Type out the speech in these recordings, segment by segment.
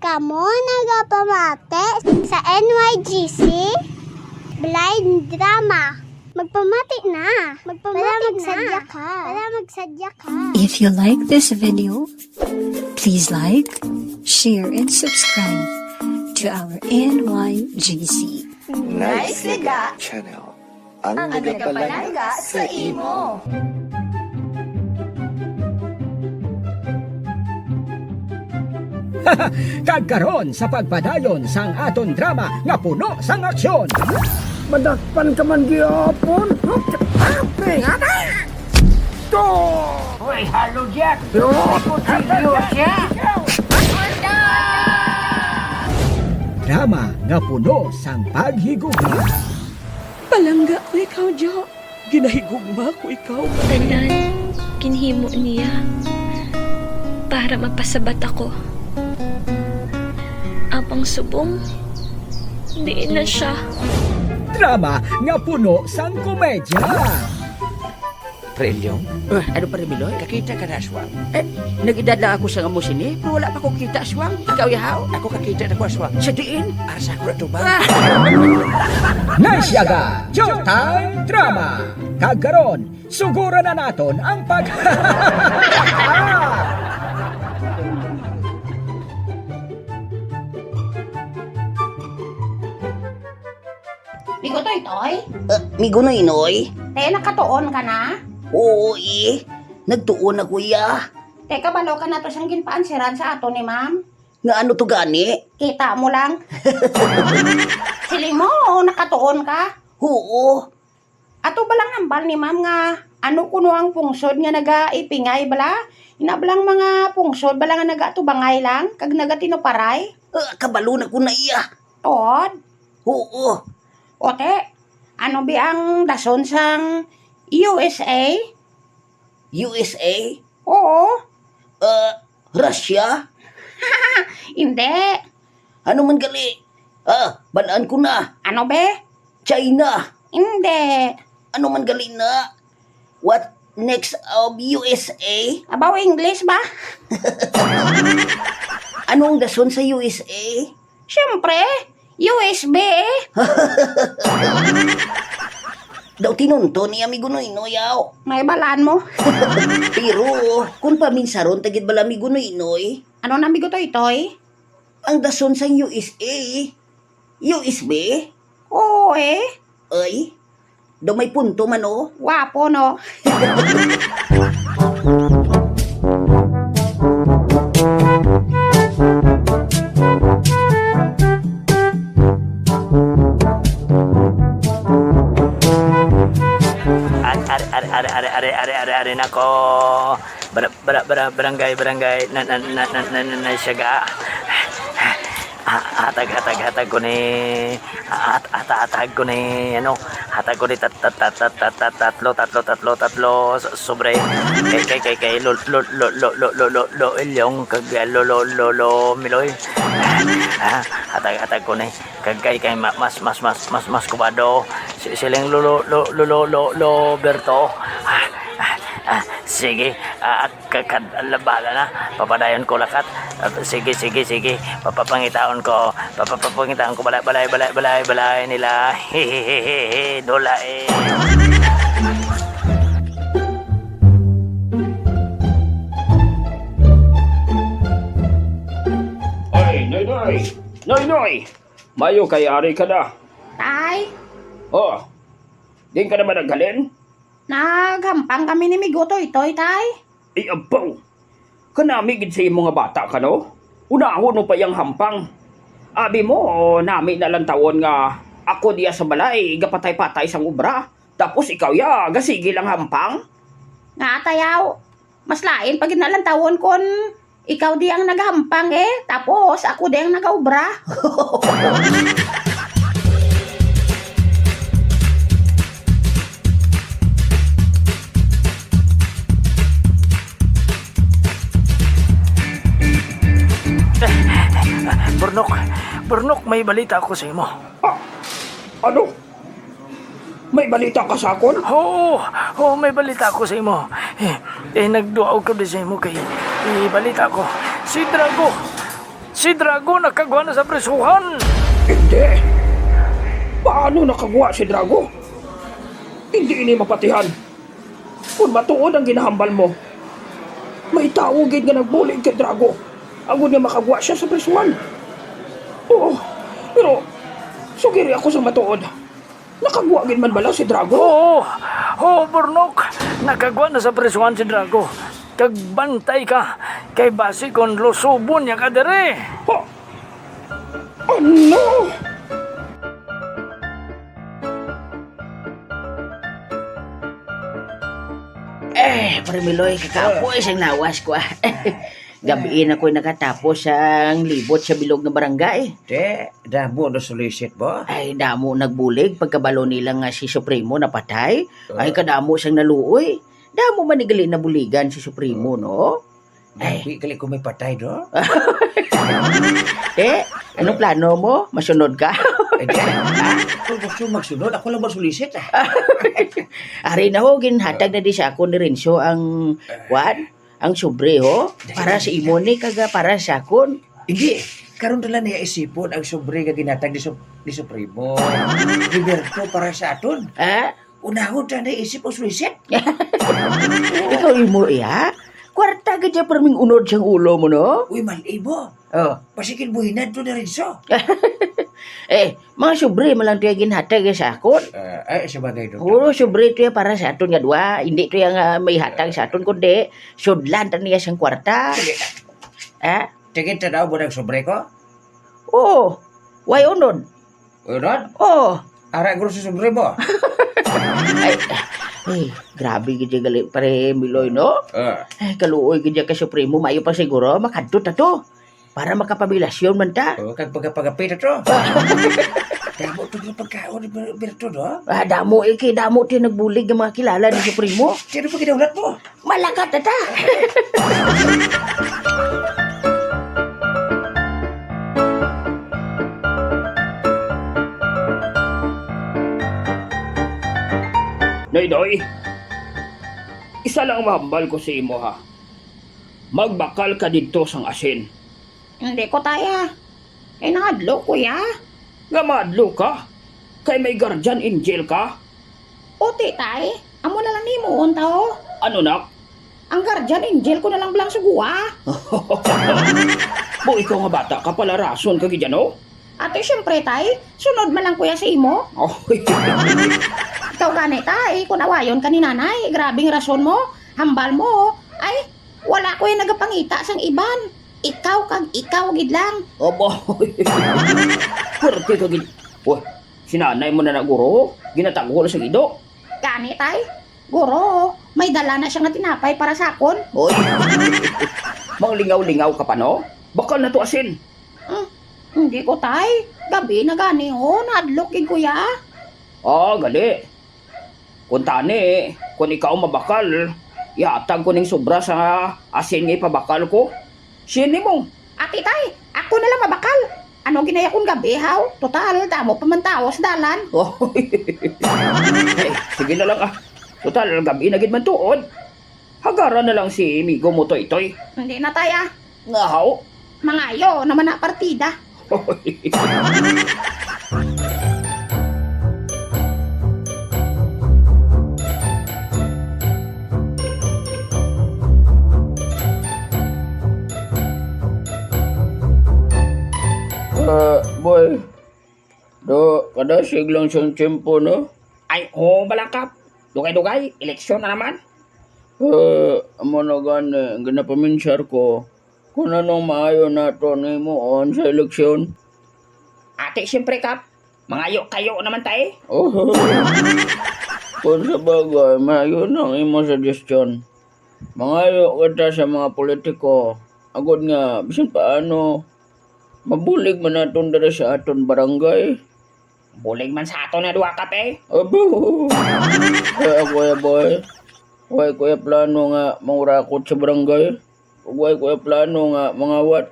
Kamo nagapamate sa NYGC Blind Drama. Magpamati na. Magpamati Para magsadya ka. Para magsadya ka. If you like this video, please like, share, and subscribe to our NYGC. Nice Liga, Channel. Ang, ang nagpapalaga sa imo. Kagkaron sa pagpadayon sang aton drama nga puno sang aksyon. Madakpan ka man gyapon. Ape, ana. To. Hoy, halo Jack! Yo. siya! Drama nga puno sang paghigugma. Palangga ko ikaw, Jo. Ginahigugma ko ikaw. Tanan, kinhimo niya para mapasabat ako. Apang subong, di na siya. Drama nga puno sang komedya. Prelyong? Uh, ano pa rin, Miloy? Kakita ka na, Aswang. Eh, nag-edad lang ako sa ngamo sini, pero wala pa ko kita aswang. Ikaw yahaw. Ako kakita na ko, Aswang. Sa diin. Asa ko na ito ba? Ah. Nasyaga, Showtime Drama. Kagkaron, suguro na naton ang pag... toy toy. Uh, migo na inoy? Te nakatuon ka na. Oo eh. Nagtuon na kuya. Te kabalo ka na to sang ginpaansiran sa ato ni ma'am. Nga ano to gani? Kita mo lang. Siling mo, nakatuon ka. Oo. Ato balang nambal ni ma'am nga ano kuno ang pungsod nga nagaipingay bala? Inabalang mga pungsod bala nga nagatubangay lang kag nagatinuparay. Uh, kabalo na ko na iya. Tod. Oo. Ote, ano bi ang dason sang USA? USA? Oo. Uh, Russia? Hindi. Ano man gali? Ah, balaan ko na. Ano be? China. Hindi. Ano man gali na? What next of USA? Abaw English ba? Anong dason sa USA? Siyempre, USB eh. Daw tinunto ni amigo no inoyaw. May balaan mo. Pero, kung paminsaron tagid bala amigo no inoy, Ano nami ko to itoy? ang dason sa USA, USB, Oo eh. ay, daw may punto man oh. Wapo no. Are, are, are, are, are, are, are, are, nako. Bara, bara, bara, barangay, barangay, na, na, na, na, na, na, na, siyaga. Ah, Hatag, hatag, hatag ko ni, at, at, hatag ko ni, ano, hatag ko ni tat, tat, tat, tat, tat, tat, tatlo, tatlo, tatlo, tatlo, so- sobre, kay, kay, kay, kay, lo, lo, lo, lo, lo, lo, lo, lo, ilyong, kag, lo, lo, lo, lo, miloy. Ah, hatag, hatag ko ni, kag, kay, kay, ma- mas, mas, mas, mas, mas kubado, si- siling lo, lo, lo, lo, lo, lo, Berto. Ah, ah, sige, ah, kakadalabala na, papadayon ko lakat. Ah, sige, sige, sige, papapangitaon ko, papapangitaon ko, balay, balay, balay, balay, balay nila, hehehehe, dola eh. Ay, Noy Noy. Noy Noy. Mayo kay ari ka na. Tay, Oh. Din ka naman naghalin? Naghampang kami ni Migo to itoy tay. Ay, abaw. Kanami gid sa imong nga bata ka no? Unahon mo pa yung hampang. Abi mo, nami na lang tawon nga ako diya sa balay, gapatay-patay sang ubra. Tapos ikaw ya, gasigi lang hampang. Nga tayaw. Mas lain pag inalang tawon kon ikaw di ang naghampang eh. Tapos ako di ang nagaubra. Burnok, Burnok, may balita ako sa imo. Ah, ano? May balita ka sa akon? Oo, oo, may balita ako sa imo. Eh, eh nagduaw ka sa imo kay eh, balita ko. Si Drago, Si Drago nakagwa na sa prisuhan. Hindi. Paano nakagawa si Drago? Hindi ini mapatihan. Kung matuod ang ginahambal mo, may tao gid nga nagbulig kay Drago. Agod nga makagawa siya sa prisuhan. Oo, pero sugiri ako sa matuod. Nakagawa gid man bala si Drago? Oo, oo, Burnok. Nakagwa na sa prisuhan si Drago. Kagbantay ka kay basi kon lusubon niya ka dere. Ha? Ano? Eh, Parmiloy, kakapoy siyang nawas ko ah. Gabiin ako nakatapos ang libot sa bilog na barangay. Te, damo na solicit ba? Ay, damo nagbulig pagkabalo nila nga si Supremo napatay. Ay, kadamo siyang naluoy. Damo manigali na buligan si Supremo, no? Ay, kali ko may patay do. te, anong plano mo? Masunod ka? Eh, kung gusto magsunod, ako lang solicit ah. Ari na ho, ginhatag na di sa ako ni Renzo ang, what? Ang sobre ho? Para sa imo ni, kaga para sa akon. Hindi, karon dala niya isipon ang sobre nga ginatag ni, ni Supremo. Liberto para sa aton. Ha? Unahon ta na isip o solicit. Ikaw imo iya? Kwarta ka dyan parang unod siyang ulo mo, no? Uy, malibo. Oh. Pasikin buhinan to na rin so. Eh, mga sobre mo lang ito yung ginhatag sa akon. Uh, ay, sabagay do. Puro sobre yung para sa aton nga dua. Hindi ito yung ah, may hatag sa aton, kundi sudlan ta niya siyang kwarta. Ha? tingin ta daw mo ng sobre ko. Oo. Why unod? Unod, Oo. ara guro sa sobre mo. Ay, ay, grabe gid gali pare Miloy, no? Uh, Ay, kaluoy gid ka Supremo, mayo pa siguro makadto ta to. Para makapabilasyon man ta. oh, kag pagapagapit to. Damo to ng pagkaon ni Berto do. Ah, damo eh, kay damo tayo nagbulig ng mga kilala ni Supremo. Sino pa kinaulat mo? Malakat na ta. Noy, isa lang mahambal ko sa imo ha. Magbakal ka dito sang asin. Hindi ko taya. Eh, nakadlo, kuya. Nga madlo ka. Kay may guardian angel ka. O, titay. Amo na lang ni mo, tao. Ano nak? Ang guardian angel ko na lang bilang suguwa. Bo ikaw nga bata ka pala rason ka gidyan no? Ate, syempre, tay. Sunod man lang kuya sa imo. Oh, Ikaw gani, tay. Kung awayon ka ni nanay, grabing rason mo. Hambal mo. Ay, wala ko yung nagapangita sang iban. Ikaw kag ikaw gid lang. Obo. Pwerte ka gid. Uy, sinanay mo na na guro. Ginatago na sa gido. Gani, tay. Guro, may dala na siya nga tinapay para sa akon. Oy. Mang lingaw-lingaw ka pa no? Bakal na to asin. Hmm, hindi ko, tay. Gabi na gani, ho. Nadlok gid kuya. Ah, gali. Kung tani, kung ikaw mabakal, ihatag ko ning sobra sa asin nga ipabakal ko. Sini mo. Ate, tay. Ako na lang mabakal. Ano ginaya kong gabi, haw? Total, damo pa man tao sa dalan. Oh. sige na lang ah. Total, gabi na gid man tuod. Hagaran na lang si Migo mo toy toy. Hindi na, tay, ah. Ngahaw. Mangayo naman na partida. Boy. Do, kada siglang siyang tiyempo, no? Ay, oh, balakap. Dugay-dugay, eleksyon na naman. Eh, amo na gani, ang ginapaminsar ko. Kung anong maayo na to ni mo on sa eleksyon. Ate, siyempre, Kap. Mangayo kayo naman tayo. Oh. Kung sa bagay, maayo ng imo suggestion. Mangayo kita sa mga politiko. Agod nga, bisan paano, mabulig man naton dere sa aton barangay. Bulig man sa aton na duwa ka, pe. Abo. Kaya kuya boy, Huwag kuya plano nga mangurakot sa barangay. Huwag kuya plano nga mangawat.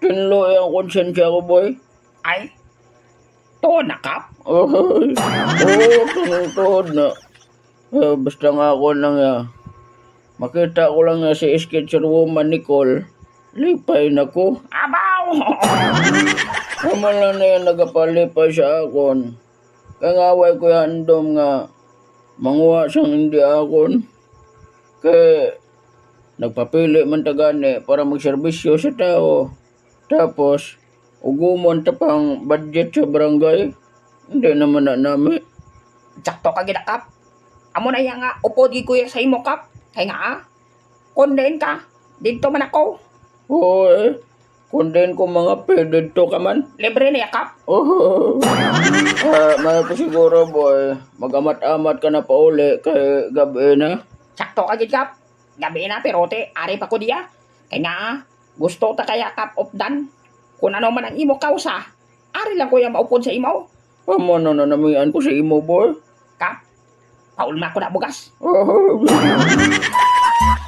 Tinlo ang konsensya ko, boy. Ay, to nakap? Oo, tunod na. Eh, basta nga ako lang ya. Makita ko lang nga si Sketcher Woman Nicole. Lipay na ko. Abaw! Naman lang na yan nagapalipay sa akon. Kangaway ko handom nga manguha siyang hindi akon. Kaya nagpapili man ta gani para magserbisyo sa tao. Tapos, ugumon ta pang budget sa barangay. Hindi naman na nami. Tsakto ka ginakap. Amo na yan nga, upod gi kuya sa imo kap. Kaya nga ah, kondain ka. Dito man ako. Oo eh. Kundin ko mga pedid to ka man. Libre na yakap. Oh. Ah, may pa siguro boy. Mag-amat-amat ka na pa uli kay gabi na. Tsakto ka gid kap. Gabi na perote, ari pa ko diya. Kaya nga ah, gusto ta kaya kap of dan. Kung ano man ang imo kausa, ari lang kuya maupod sa imo. Amo na na namian ko sa imo boy. Kap, paulma ko na bugas.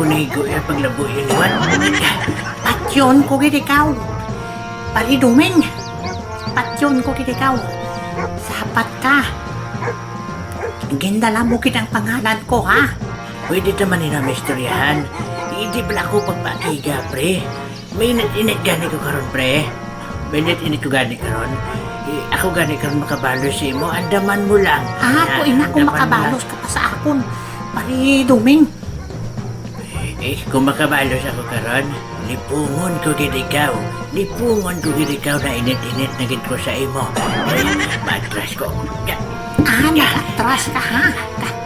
Way ako na igo yung paglabo yung liwan. Patyon ko gid ikaw. Pariduming. Patyon ko gid ikaw. Sapat ka. Gindala mo kitang pangalan ko, ha? Pwede naman nila mistoryahan. Hindi pala ako pagpakiga, pre. May init gani ko karon, pre. May init ko gani karon. Eh, ako gani karon makabalos sa imo. Andaman mo lang. Ah, ko ina ko Andaman mo makabalos ka pa sa akon. Pari duming. Eh, kung makabalos ako karon, lipungon ko gid ikaw. Lipungon ko gid ikaw na init-init na gid ko sa imo. Eh, matras ko. Ah, nakatras ka ha. Ka-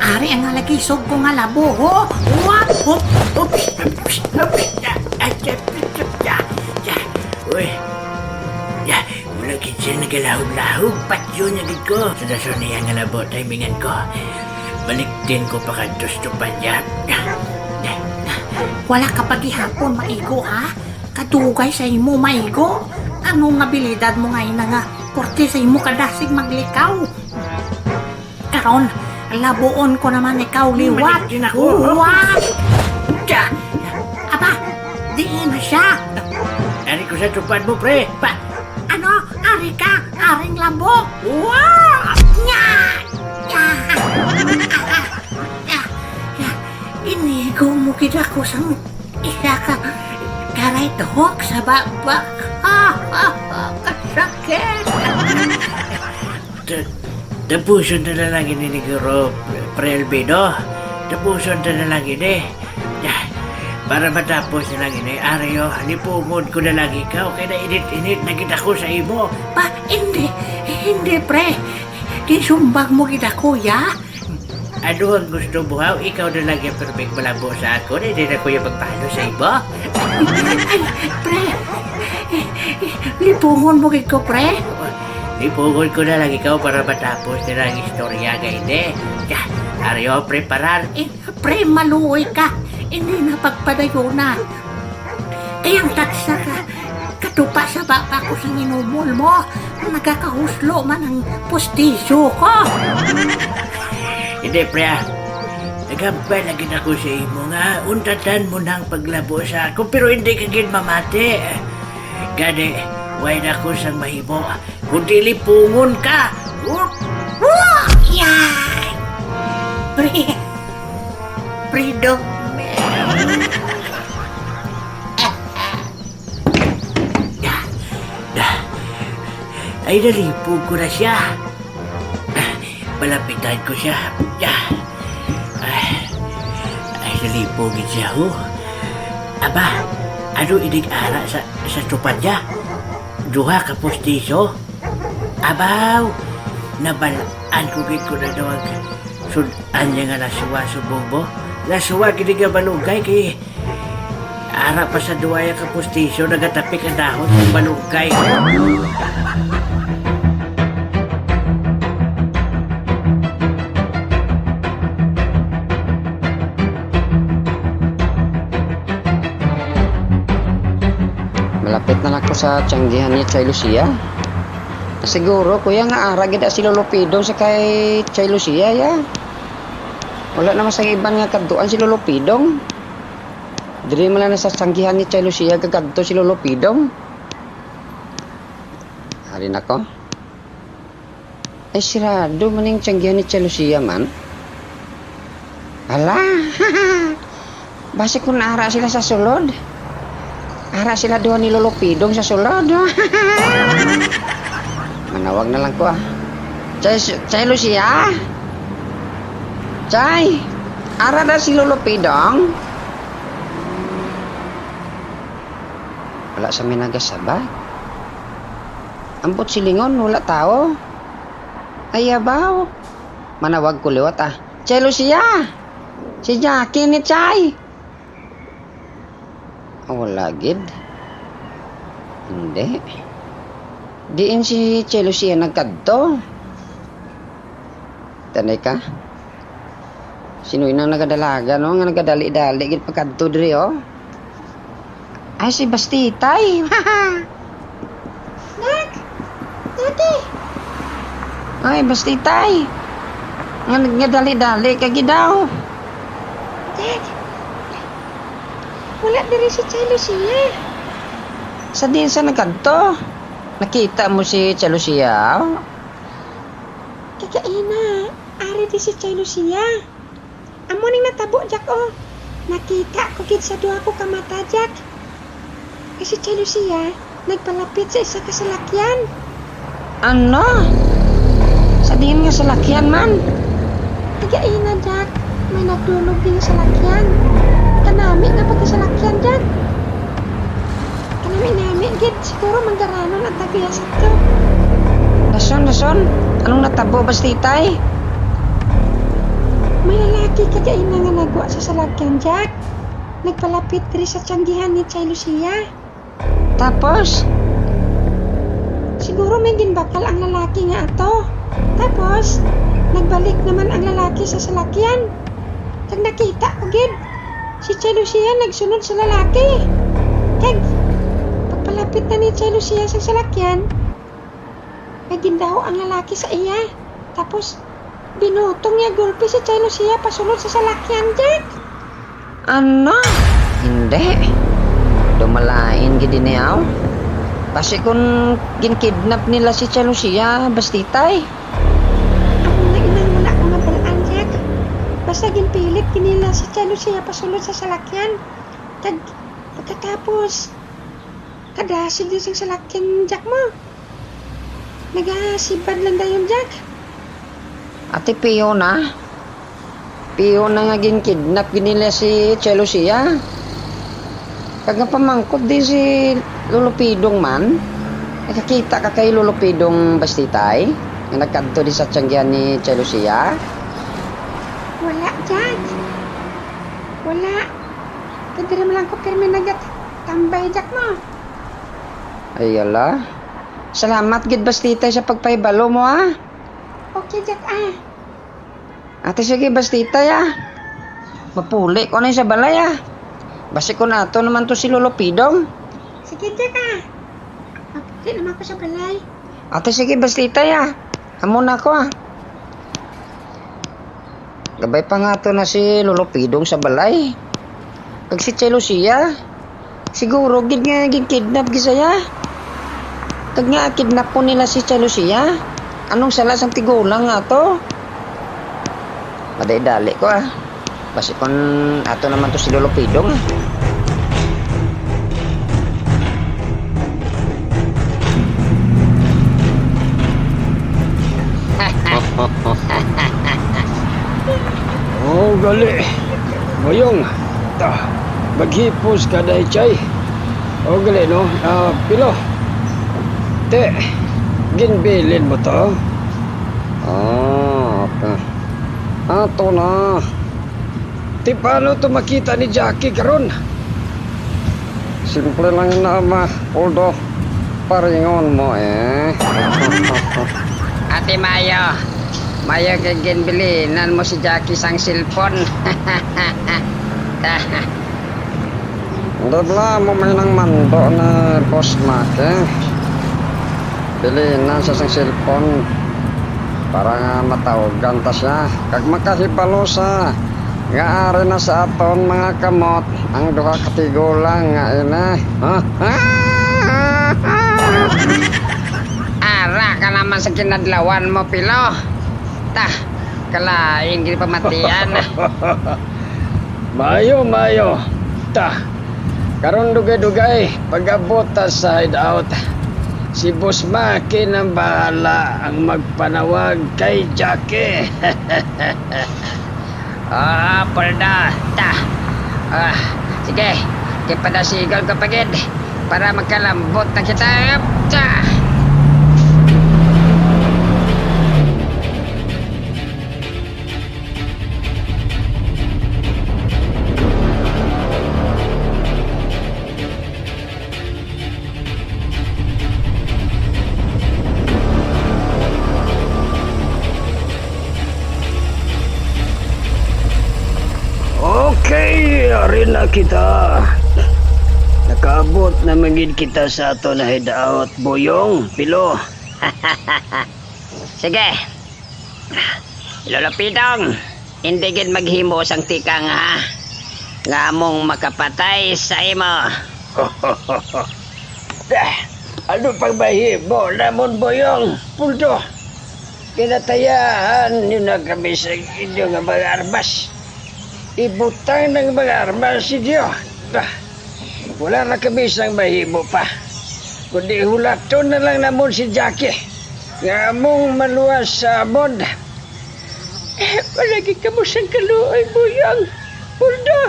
Ari ang nalagisog ko nga labo, ho. What? hop, hop, hop. Uy, ya, wala gid siya nagalahog-lahog. Patyo niya gid ko. Sa daso niya nga labo, timingan ko. Balik din ko pa kadtos to pa niya. Ya, ya, Wala ka pagihapon maigo, ha? Kadugay sa imo maigo. Ano nga bilidad mo ngayon na nga? Porte sa imo kadasig maglikaw. Karon, labuon ko naman ikaw liwat. Ako. What? ya. Aba, di na siya. Ari ko sa tupad mo, pre. Pa, Ano? Ari ka? Aring labo? Wow! Inigo mo kita ko sa isa ka karay tuhok sa baba. Ha! Ha! Ha! Kasakit! Ta- Tapuson na lang lagi ni Negro Prealbino. Tapuson na lang lagi ni. Ya, para matapos na lang ini, Aryo, nipungod ko na lang ikaw. Kaya init-init na kita ko sa imo. Pa, hindi. Hindi, pre. Gisumbag mo kita, kuya. Ano ang gusto mo, ha? Ikaw na lang yung perfect malabo sa ako. Hindi na ko yung magpalo sa. Ay, pre. Lipungon mo ko, pre. Nipungod ko na lang ikaw para matapos na lang istorya gayde. Ya, Aryo, preparar. Eh, pre, maluoy ka. Hindi na pagpadayo na. Kayang taksa ka. Katupa sa baba ko sa inumol mo. Nagkakahuslo man ang postisyo ko. Hindi, pre. ah. Nagampay lagi na ko sa imo nga. Untatan mo ng paglabo sa ako, pero hindi ka gin mamati. Gani, way na ko sang mahimo. Kundi lipungon ka. Whoop! Yan! Pre, freedom. Ay, nalipog ko na siya. Malapitan ko siya. Ya. Ay, ay nalipogin siya, ho. Aba, ano inig-ara sa, sa tupad niya? Duha ka postiso? Abaw, nabalaan ko gid ko na daw ang sudan niya nga nasuwa sa bobo. Nasuwa gid nga balugay kay ara pa sa duwa ka postiso nagatapik ang dahon ng balugay. Sa tiyanggihan ni Chay Lucia. Siguro, kuya nga ara gid si Lolo Pido sa kay Chay Lucia ya. Wala naman sa iban nga kaduan si Lolo Pidong. Diri lang sa sanggihan ni Chay Lucia gagadto si Lolo Pidong. Harin ako. Ay sirado man yung sanggihan ni Chay Lucia man. Ala, base kung naara sila sa sulod. Ara sila doon ni Lolo Pidong sa sulod. Manawag na lang ko ah. Chay, Chay Lucia? Chay, ara na si Lolo Pidong? Wala sa may nagasabay. Ambot silingon, wala tao. Ay, abaw. Manawag ko liwat ah. Chay Lucia! Si Jackie ni Chay! Wala gid. Hindi. Diin si Chay Lucia nagkadto. Tanay ka? Sino inang nagadalaga no? Nga nagadali-dali gid pagkadto diri oh. Ay si Bastitay. Nak. Dati. Ay Bastitay. Nga nagadali-dali ka gid daw. Wala diri si Chay Lucia. Sa din sa nagkadto. Nakita mo si Chay Lucia? Kakaina, ari di si Chay Lucia. Amo ning natabo jak oh. Nakita ko gid sa duha ko ka mata jak. Eh si Chay Lucia, nagpalapit sa isa ka salakyan. Ano? Sa din nga salakyan man. Kakaina jak, may nagdulog din sa salakyan. Kanami nga pati salakyan jak. Kanami nami gid siguro manggaranon at tagayas ito. Dason, dason. Anong natabo ba titay? May lalaki kagaina nga nagwa sa salakyan, Jack. Nagpalapit diri sa tiyanggihan ni Chay Lucia. Tapos? Siguro may ginbakal ang lalaki nga ato. Tapos, nagbalik naman ang lalaki sa salakyan. Kag nakita ko gid. Si Chay Lucia nagsunod sa lalaki. Kag, pagpalapit na ni Chay Lucia sa salakyan, may gindaho ang lalaki sa iya. Tapos, binutong niya gulpi si Chay Lucia pasulod sa salakyan, Jack. Ano? Hindi. Dumalain gid niyaw. Kasi kung ginkidnap nila si Chay Lucia, bastitay. Ako Basta ginpilit kinila si Chay Lucia pasulod sa salakyan. Tag, pagkatapos, kadasig din sa salakyan, Jack mo. Nagasibad lang dayon, Jack. Ate Pio na. Pio na nga ginkidnap ginila si Chelusia. Kag nga pamangkot di si Lulupidong man. Nakakita ka kay Lulupidong bastitay. Nagkanto di sa tiyanggihan ni Chelusia. Wala, Jack. Wala. Kadiri mo lang ko pirmi nagat tambay, Jack mo. Ay, ala. Salamat gid bastitay sa pagpaybalo mo ha. Okay, Jack ah. Ate sige bastitay ah. Mapuli ko na sa balay ah. Basi ko na to naman to si Lolo Pidong. Sige, Jack ah. Mapuli naman ko sa balay. Ate sige bastitay ah. Amo na ko ah. Gabay pa nga to na si Lolo Pidong sa balay. Pag si Che Lucia, siguro gid nga gikidnap gisaya. Kag nga kidnap po nila si Che Lucia. Anong sala sang tigulang nga to? Maday-dali ko ah. Basi kon ato naman to si Lolo Pidong ah. Gali. Boyong. Ta. Maghipos ka dahil chay. Oh, gali, no? Ah, pilo. Te. Ginbilin mo to? Ah, okay. Ato na. Ti paano to makita ni Jackie karon? Simple lang na ma. Poldo. Paringon mo eh. Ate Mayo, Mayo kagin bilinan mo si Jackie sang cellphone. Dadla mo may nang mando na boss Mac eh. Bilinan sa sang cellphone para nga matawagan ta siya. Kag makahibalo sa nga ari na sa aton mga kamot ang duha ka tigulang nga ina. Ha? Ara ka naman sa kinadlawan mo, Pilo. Ta, kalaing gini pamatian. Mayo, mayo. Ta, karon dugay-dugay, pag-abot sa hideout. Si Boss Maki nang bahala ang magpanawag kay Jackie. Ah, palda. Ta. Ah, sige. Kipadasigal ka pagid para magkalambot na kita. Ta. Na kita. Nakaabot na magid kita sa ato na hideout, Boyong, Pilo. Sige. Lolo Pidong, hindi gid maghimo sang tika nga. Nga mong makapatay sa imo. Dah, ano pang mahimo namon Boyong, Puldo. Kinatayahan nyo na kami sa inyong mga armas. Ibutang ng mga armas si Diyo. Dah, wala na kami sang mahimo pa. Kundi hulaton na lang namon si Jackie. Nga mong maluwas sa amon. Eh, palagi ka mo siyang kaluoy, Boyong. Puldo.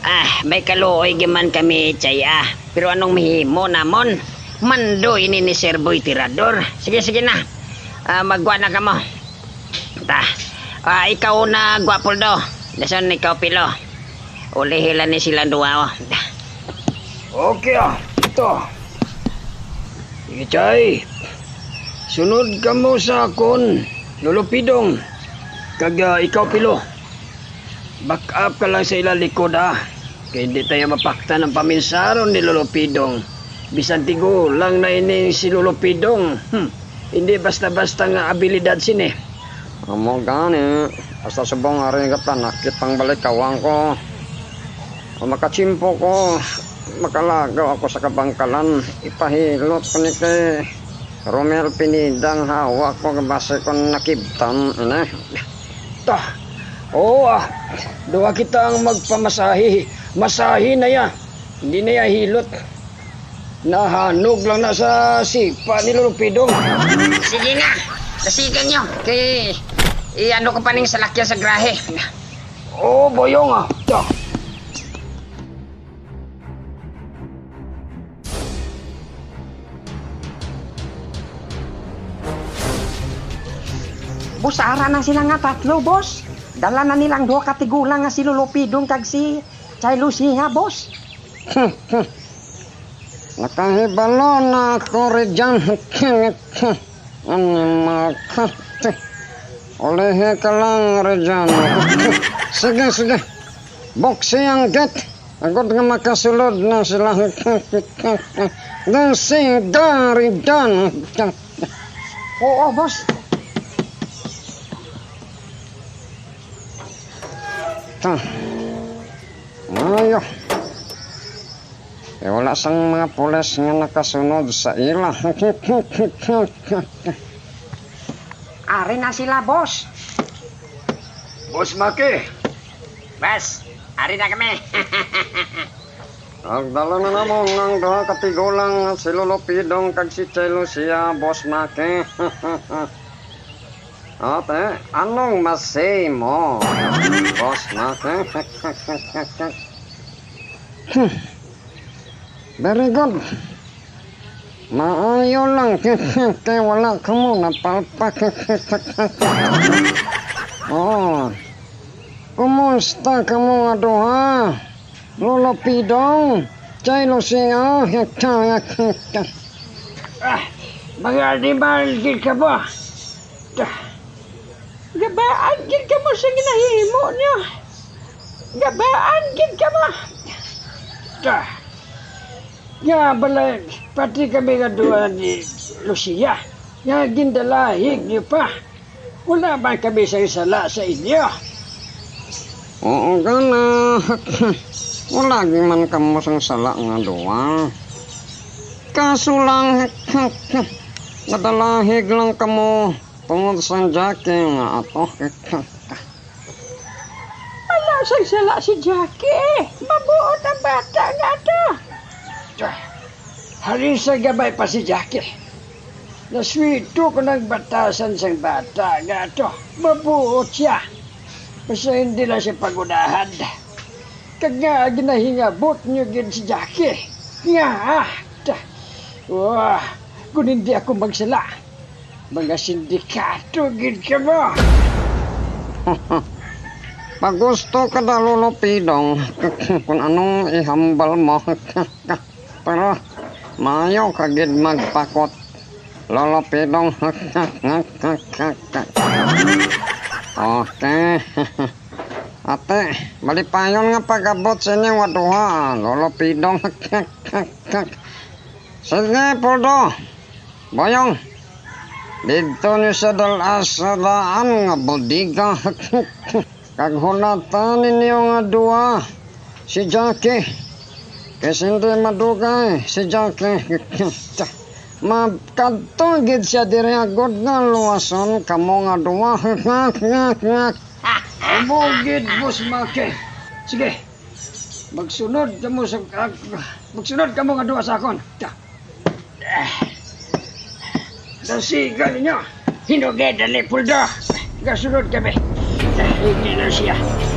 Ah, may kaluoy giman kami, Chaya. Pero anong mahimo namon? Mandoy ni ni Sir Boy Tirador. Sige, sige na. Ah, magwa na ka mo. Ta. Ah, ikaw na gwapoldo. Dason ikaw pilo. Ulihila ni sila duwa. oh. Okay ah, ito. Sige, Chay. Sunod ka mo sa akon, Lolo Pidong. Kag ah, ikaw, Pilo. Back up ka lang sa ila likod ah. Kaya hindi tayo mapakta ng paminsaron ni Lolo Pidong. Bisan tigo lang na ini si Lolo Pidong. Hmm. Hindi basta-basta nga abilidad sini. Amo gani. Basta subong ari nga panakit pang balik kawang ko. Makachimpo ko. Makalagaw ako sa kabangkalan. Ipahilot ko ni kay Romel Pinidang hawak ko base ko nakibtan. Ina. Ta. Oo ah. Duwa kita ang magpamasahi. Masahi na ya. Hindi na ya hilot. Nahanog lang na sa sipa ni Lolo Pidong. Sige na. Nasigan nyo. Kay iano ko pa ning salakyan sa grahe. Oo, boyong ah. Ta. Boss, ara na sila nga tatlo, boss. Dala na nilang duha katigulang nga si Lulupidong kag si Chay Lucia, boss. Nakahibalo na ako rin dyan. Ano mga Ulihi ka lang rin dyan. Sige, sige. Boksi ang gate. Agad nga makasulod na sila. Dan si Dari Dan. Oo, boss. Ta. Ayo. Eh, wala sang mga pulis nga nakasunod sa ila. Ari na sila, boss. Boss Maki. Bas, ari na kami. Agdala na namon ng duha katigulang si Lulupidong kag si Lucia, boss Maki. Ate, anong masay mo, boss Maki? Very good. Maayo lang, kaya wala ka mo napalpak. oh, kumusta ka mo nga duha? Lolo Pidong, Chay Lucia, Ah, mga animal gid ka ba? Ta. Gabaan gid ka mo sa ginahimo niyo. Gabaan gid ka mo. Ta. Ya, bala, pati kami nga duwa ni Lucia. Nga gindalahig niyo pa. Wala ba kami sa isala sa inyo? Oo gana. Wala man kamo sang sala nga duwa. Kaso lang, nadalahig lang kamo tungod sa Jackie nga ato. Wala sang sala si Jackie. Mabuot ang bata Halin sa gabay pa si Jackie. Naswito ko nagbatasan sa bata nga to. Mabuot siya. Basta hindi lang siya pagunahan. Kag nga ginahingabot niyo gid si Jackie. Nga ah. Wah, kung hindi ako magsala. Mga sindikato gid ka mo. Pag gusto ka na lulupidong, kung anong ihambal mo. Pero, mayo ka gid magpakot. Lulupidong. okay. Ate, malipayon nga pag-abot sa inyong waduha. Lulupidong. Sige, Poldo. Boyong. Dito ni sa dalas sa daan nga bodiga. Kag hulatan ninyo nga duwa. Si Jackie. Kasi hindi madugay si Jackie. Magkadto gid siya diri agad nga luwason kamo nga duwa. Umugid, Boss Maki. Sige. Magsunod ka mo sa... ah, magsunod ka mo nga duwa sa akon. Ta. Nasiga ninyo. Hinugid na ni Puldo. Gasunod kami. Hindi na siya.